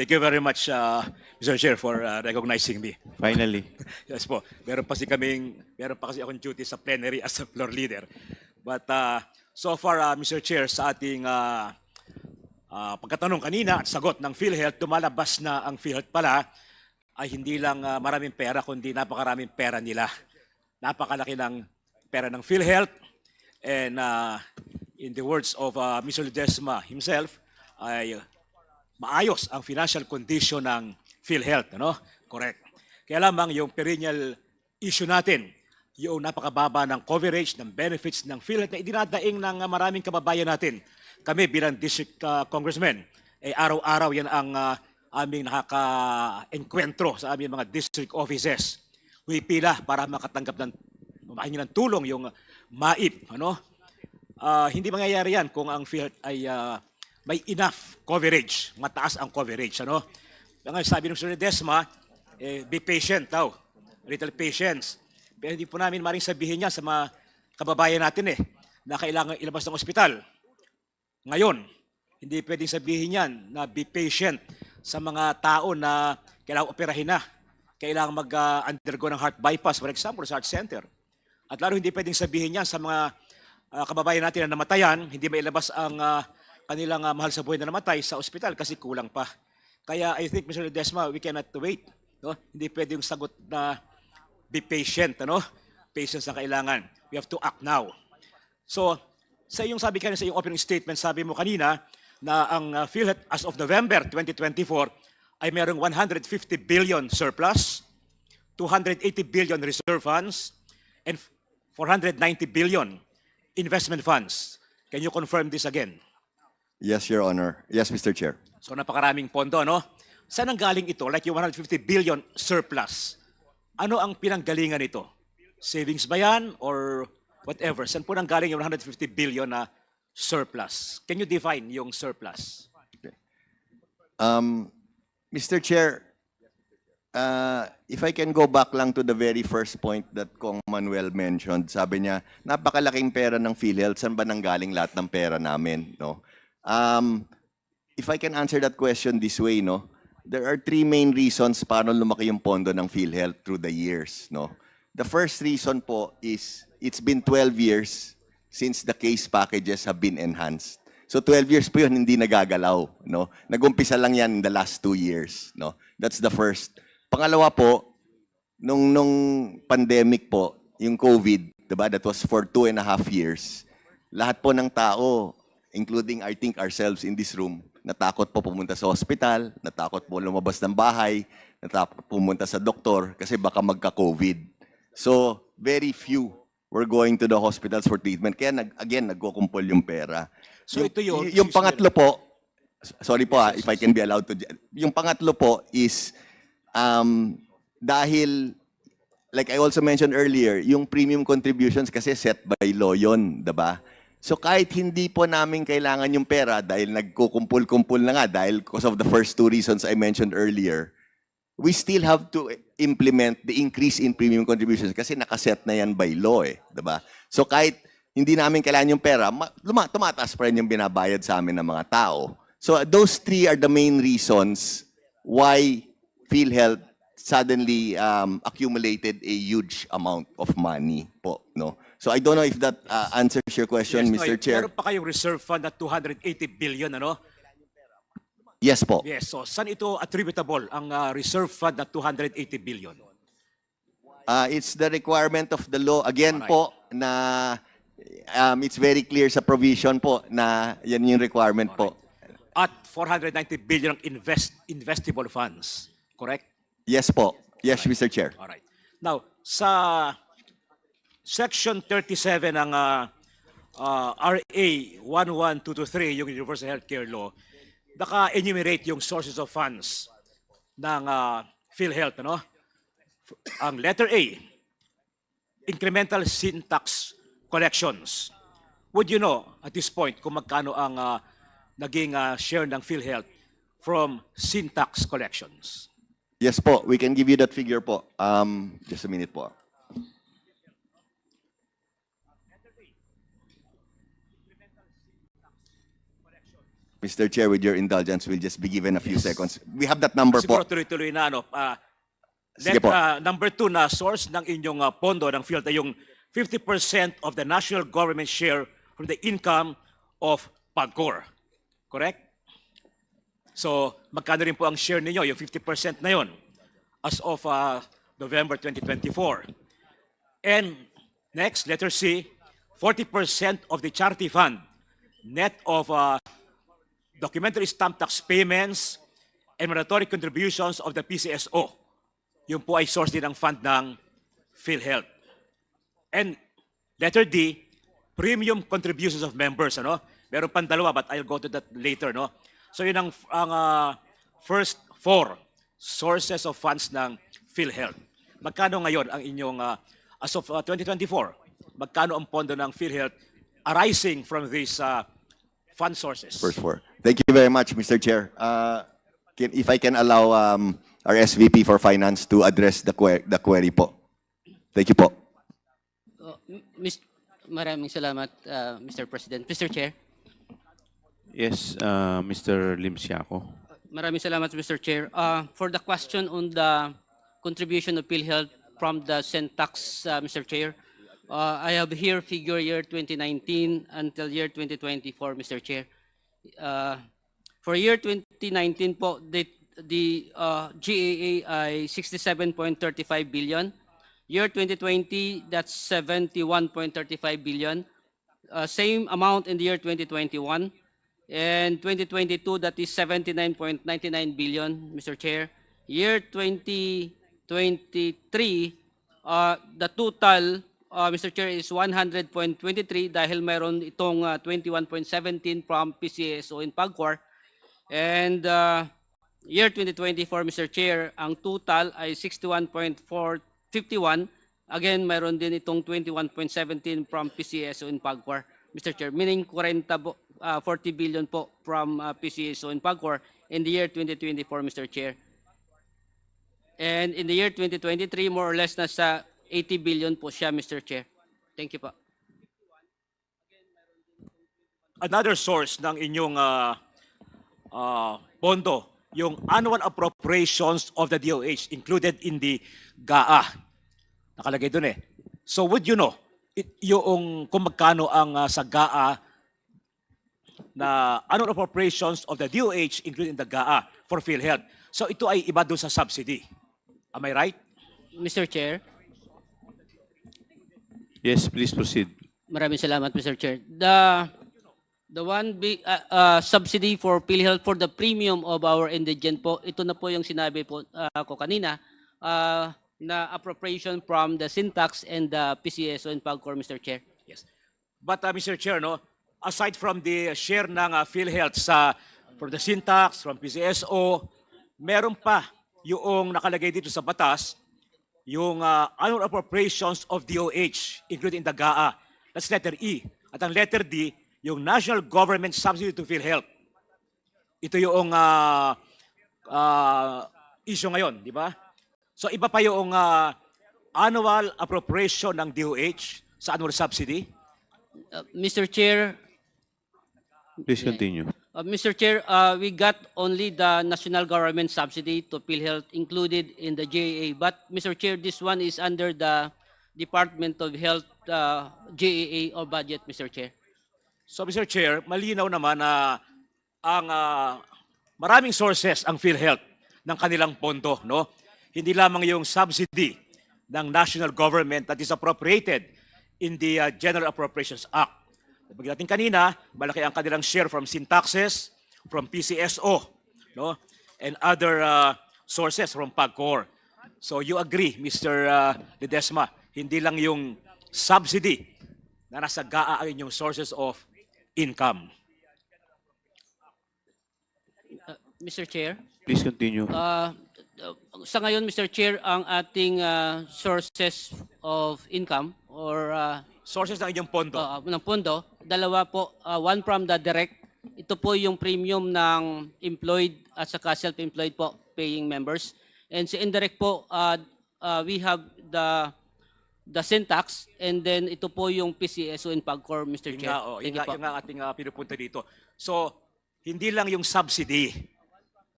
Thank you very much, uh, Mr. Chair, for uh, recognizing me. Finally. Yes po. Meron pa si kaming, meron pa kasi akong duty sa plenary as a floor leader. But uh, so far, uh, Mr. Chair, sa ating uh, uh, pagkatanong kanina at sagot ng PhilHealth, lumalabas na ang PhilHealth pala ay hindi lang uh, maraming pera, kundi napakaraming pera nila. Napakalaki ng pera ng PhilHealth. And uh, in the words of uh, Mr. Ledesma himself, ay maayos ang financial condition ng PhilHealth, ano? Correct. Kaya lamang yung perennial issue natin, yung napakababa ng coverage, ng benefits ng PhilHealth na idinadaing ng uh, maraming kababayan natin. Kami bilang district uh, congressmen, eh araw-araw yan ang uh, aming nakaka-enkwentro sa aming mga district offices. Huipila para makatanggap ng makahingi ng tulong yung uh, MAIP, ano? Ah, hindi mangyayari yan kung ang PhilHealth ay ah, may enough coverage, mataas ang coverage, ano? Ang sabi ng Sir Desma, eh, be patient daw, little patience. Pero hindi po namin maring sabihin niya sa mga kababayan natin eh, na kailangan ilabas ng ospital. Ngayon, hindi pwedeng sabihin yan na be patient sa mga tao na kailangan operahin na, kailangan mag-undergo ng heart bypass, for example, sa heart center. At lalo hindi pwedeng sabihin yan sa mga ah, kababayan natin na namatayan, hindi mailabas ang ah, kanilang ah, mahal sa buhay na namatay sa ospital kasi kulang pa. Kaya I think, Mr. Desma, we cannot wait. No? Hindi pwedeng sagot na be patient. Ano? Patience ang kailangan. We have to act now. So, sa iyong sabi kanina sa iyong opening statement, sabi mo kanina na ang uh, PhilHealth as of November 2024 ay merong 150 billion surplus, 280 billion reserve funds, and 490 billion investment funds. Can you confirm this again? Yes, Your Honor. Yes, Mr. Chair. So napakaraming pondo, no? Saan ang galing ito? Like yung 150 billion surplus. Ano ang pinanggalingan nito? Savings ba yan or whatever? Saan po nang galing yung 150 billion na surplus? Can you define yung surplus? Um, Mr. Chair, uh, if I can go back lang to the very first point that Kong Manuel mentioned, sabi niya, napakalaking pera ng PhilHealth, saan ba nanggaling lahat ng pera namin? No? Um, if I can answer that question this way, no? there are three main reasons paano lumaki yung pondo ng PhilHealth through the years. No? The first reason po is it's been 12 years since the case packages have been enhanced. So 12 years po yun, hindi nagagalaw. No? Nagumpisa lang yan in the last two years. No? That's the first. Pangalawa po, nung, nung pandemic po, yung COVID, diba, that was for two and a half years, lahat po ng tao, including I think ourselves in this room, natakot po pumunta sa hospital, natakot po lumabas ng bahay, natakot pumunta sa doktor kasi baka magka-COVID. So, very few were going to the hospitals for treatment. Kaya, nag, again, nagkukumpol yung pera. So ito yun, yung me. pangatlo po, sorry po ha, Yes, yes, if I can be allowed to, yung pangatlo po is, um, dahil, like I also mentioned earlier, yung premium contributions kasi set by law yun, diba? So kahit hindi po namin kailangan yung pera dahil nagkukumpul-kumpul na nga dahil because of the first two reasons I mentioned earlier, we still have to implement the increase in premium contributions kasi nakaset na yan by law eh, 'di ba? So kahit hindi namin kailangan yung pera, ma- luma- tumataas pa rin yung binabayad sa amin ng mga tao. So those three are the main reasons why PhilHealth suddenly um, accumulated a huge amount of money po, no? So I don't know if that uh, answers your question, Yes, Mr. Chair. Meron pa kayong reserve fund na 280 billion, ano? Yes po. Yes, so saan ito attributable, ang uh, reserve fund na 280 billion? Uh, it's the requirement of the law. Again Alright. po, na um, it's very clear sa provision po na yan yung requirement po. At 490 billion ang invest, investable funds, correct? Yes po. Yes, Mr. Chair. All right. Now, sa Section 37 ng uh, uh, RA 11223, yung Universal Healthcare Law, naka-enumerate yung sources of funds ng uh, PhilHealth. Ano? Ang letter A, incremental sin tax collections. Would you know at this point kung magkano ang uh, naging uh, share ng PhilHealth from sin tax collections? Yes po. We can give you that figure po. Um, just a minute po. Mr. Chair, with your indulgence, we'll just be given a few seconds. We have that number po. Siguro tuloy-tuloy na ano. ah, Sige let, po. ah, number two na source ng inyong ah, pondo ng field ay yung 50% of the national government share from the income of PAGCOR. Correct? So, magkano rin po ang share ninyo, yung 50% na yon as of ah, November 2024. And next, letter C, 40% of the charity fund, net of uh, documentary stamp tax payments and mandatory contributions of the PCSO. Yun po ay source din ng fund ng PhilHealth. And letter D, premium contributions of members. Ano? Meron pang dalawa but I'll go to that later. No? So yun ang, ang uh, first four sources of funds ng PhilHealth. Magkano ngayon ang inyong, uh, as of uh, 2024, magkano ang pondo ng PhilHealth arising from these uh, fund sources? First four. Thank you very much, Mr. Chair. Uh, can, if I can allow um, our SVP for Finance to address the, que- the query po. Thank you po. Oh, M- Mis- Maraming salamat, uh, Mr. President. Mr. Chair, Yes, uh, Mr. Lim Siako. maraming salamat, Mr. Chair. Uh, for the question on the contribution of PhilHealth from the Syntax, uh, Mr. Chair, uh, I have here figure year 2019 until year 2024, Mr. Chair. Uh, for year 2019 po, the, the uh, GAA ay 67.35 billion. Year 2020, that's 71.35 billion. Uh, same amount in the year 2021. And 2022, that is 79.99 billion, Mr. Chair. Year 2023, uh, the total, uh, Mr. Chair, is 100.23 dahil mayroon itong uh, 21.17 from PCSO in PAGCOR. And uh, year 2024, Mr. Chair, ang total ay 61.451. Again, mayroon din itong 21.17 from PCSO in PAGCOR, Mr. Chair. Meaning 40, po- uh, 40 billion po from uh, PCSO in PAGCOR in the year 2024, Mr. Chair. And in the year 2023, more or less nasa 80 billion po siya, Mr. Chair. Thank you po. another source ng inyong uh, uh, pondo, yung annual appropriations of the DOH included in the GAA. Nakalagay doon eh. So would you know, it, yung kung magkano ang uh, sa GAA na annual appropriations of the DOH included in the GAA for PhilHealth. So ito ay iba doon sa subsidy. Am I right? Mr. Chair, Yes, please proceed. Maraming salamat, Mr. Chair. The the one big uh, uh, subsidy for PhilHealth for the premium of our indigent po, ito na po yung sinabi po uh, ko kanina uh, na appropriation from the Syntax and the PCSO and PAGCOR, Mr. Chair. Yes. But uh, Mr. Chair, no, aside from the share ng uh, PhilHealth sa for the syntax, from PCSO, meron pa yung nakalagay dito sa batas, yung uh, annual appropriations of DOH, including the GAA. That's letter E. At ang letter D, yung National Government Subsidy to PhilHealth. Ito yung uh, uh, issue ngayon, di ba? So iba pa yung uh, annual appropriation ng DOH sa annual subsidy. Uh, Mr. Chair, Please continue. uh, Mr. Chair, uh, we got only the national government subsidy to PhilHealth included in the JAA. But Mr. Chair, this one is under the Department of Health uh, JAA or budget, Mr. Chair. So Mr. Chair, malinaw naman na ang ah, maraming sources ang PhilHealth ng kanilang pondo, no? Hindi lamang yung subsidy ng national government that is appropriated in the ah, General Appropriations Act. Natin kanina, malaki ang kanilang share from syntaxes, from PCSO, no? And other ah, sources from PAGCOR. So you agree, Mr. ah, Ledesma, hindi lang yung subsidy na nasa GAA ang inyong sources of income. Uh, Mr. Chair? Please continue. Uh, sa ngayon, Mr. Chair, ang ating uh, sources of income or uh, Sources ng inyong pondo. uh, ng pondo, dalawa po. Uh, one from the direct. Ito po yung premium ng employed at saka self-employed po paying members. And sa indirect po, uh, uh, we have the the syntax and then ito po yung PCSO and PAGCOR, Mr. Yun Chair. nga, oh, yun Thank you nga, po. yun nga ang ating ah, pinupunta dito. So, hindi lang yung subsidy